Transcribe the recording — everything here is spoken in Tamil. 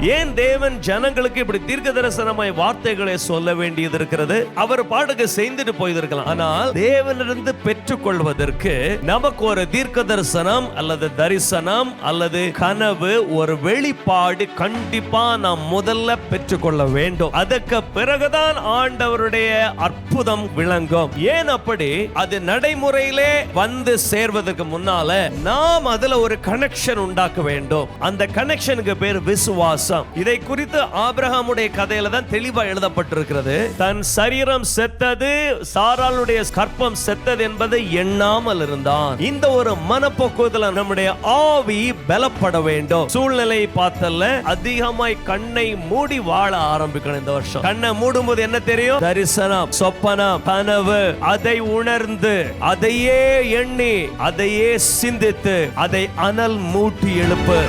ஏன் தேவன் ஜனங்களுக்கு இப்படி தீர்க்க தரிசனமாய் வார்த்தைகளை சொல்ல வேண்டியது இருக்கிறது? அவர் பாடுக செய்துட்டு போயிருக்கலாம். ஆனால் தேவனிலிருந்து பெற்றுக்கொள்வதற்கு நமக்கு ஒரு தீர்க்க தரிசனம் அல்லது தரிசனம் அல்லது கனவு ஒரு வெளிப்பாடு கண்டிப்பா நாம் முதல்ல பெற்றுக்கொள்ள வேண்டும். அதற்கு பிறகுதான் ஆண்டவருடைய அற்புதம் விளங்கும். ஏன் அப்படி? அது நடைமுறையிலே வந்து சேர்வதற்கு முன்னால நாம் அதுல ஒரு கனெக்ஷன் உண்டாக்க வேண்டும். அந்த கனெக்ஷனுக்கு பேர் விசுவாசம் இதை குறித்து ஆபிரகாமுடைய கதையில தான் தெளிவா எழுதப்பட்டிருக்கிறது. தன் சரீரம் செத்தது சாராளுடைய கற்பம் செத்தது என்பதை எண்ணாமல் இருந்தான். இந்த ஒரு மனப்போக்குவத்தில் நம்முடைய ஆவி பலப்பட வேண்டும். சூழ்நிலை பார்த்தல்ல அதிகமாய் கண்ணை மூடி வாழ ஆரம்பிக்கணும் இந்த வருஷம். கண்ணை மூடும்போது என்ன தெரியும்? தரிசனம் சொப்பனம் கனவு. அதை உணர்ந்து அதையே எண்ணி அதையே சிந்தித்து அதை அனல் மூட்டி எழுப்பு.